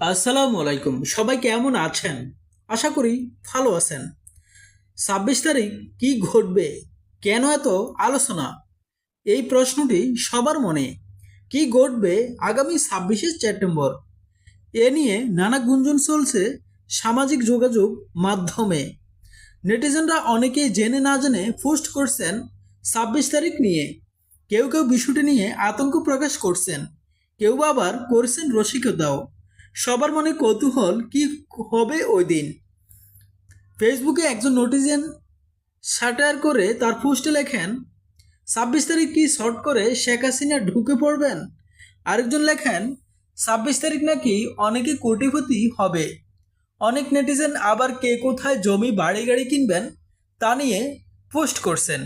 আসসালামু আলাইকুম। সবাই কেমন আছেন? আশা করি ভালো আছেন। ছাব্বিশ তারিখ কি ঘটবে? কেন এত আলোচনা? এই প্রশ্নটি সবার মনে। কি ঘটবে আগামী ছাব্বিশে সেপ্টেম্বর? এ নিয়ে নানা গুঞ্জন চলছে সামাজিক যোগাযোগ মাধ্যমে। নেটিজেনরা অনেকেই জেনে না জেনে পোস্ট করছেন ছাব্বিশ তারিখ নিয়ে। কেউ কেউ বিষয়টি নিয়ে আতঙ্ক প্রকাশ করছেন। কেউ আবার করছেন রসিকতাও। সবার মনে কৌতূহল কি হবে ওই দিন। ফেসবুকে একজন নোটিজেন শাটার করে তার পোস্টে লেখেন, ছাব্বিশ তারিখ কি শর্ট করে শেখ হাসিনা ঢুকে পড়বেন? আরেকজন লেখেন, ছাব্বিশ তারিখ নাকি অনেকে কোটিপতি হবে। অনেক নেটিজেন আবার কে কোথায় জমি, বাড়ি, গাড়ি কিনবেন তা নিয়ে পোস্ট করছেন।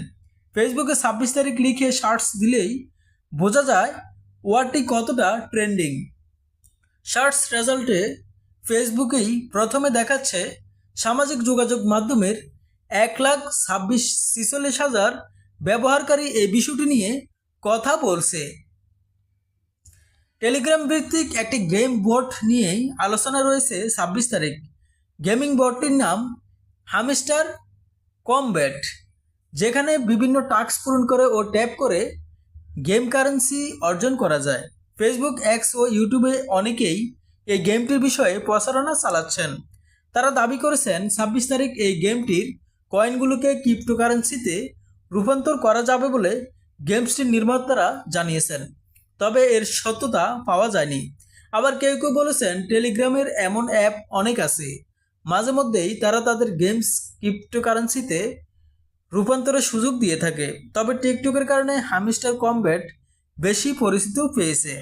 ফেসবুকে ছাব্বিশ তারিখ লিখে শার্টস দিলেই বোঝা যায় ওয়ার্ডটি কতটা ট্রেন্ডিং শার্টস রেজাল্টে ফেসবুকেই প্রথমে দেখাচ্ছে সামাজিক যোগাযোগ মাধ্যমের এক লাখ ছাব্বিশ ছিচল্লিশ হাজার ব্যবহারকারী এই বিষয়টি নিয়ে কথা বলছে। টেলিগ্রাম ভিত্তিক একটি গেম বোর্ড নিয়েই আলোচনা রয়েছে ছাব্বিশ তারিখ। গেমিং বোর্ডটির নাম হামিস্টার কমব্যাট যেখানে বিভিন্ন টাস্ক পূরণ করে ও ট্যাপ করে গেম কারেন্সি অর্জন করা যায়। ফেসবুক এক্স ও ইউটিউবে অনেকেই এই গেমটির বিষয়ে প্রচারণা চালাচ্ছেন। তারা দাবি করেছেন, ছাব্বিশ তারিখ এই গেমটির কয়েনগুলোকে ক্রিপ্টোকারেন্সিতে রূপান্তর করা যাবে বলে গেমসটির নির্মাতারা জানিয়েছেন। তবে এর সত্যতা পাওয়া যায়নি। আবার কেউ কেউ বলেছেন টেলিগ্রামের এমন অ্যাপ অনেক আছে। মাঝে মধ্যেই তারা তাদের গেমস ক্রিপ্টোকারেন্সিতে রূপান্তরের সুযোগ দিয়ে থাকে। তবে টিকটকের কারণে হামিস্টার কমব্যাট বেশি পরিচিত পেয়েছে।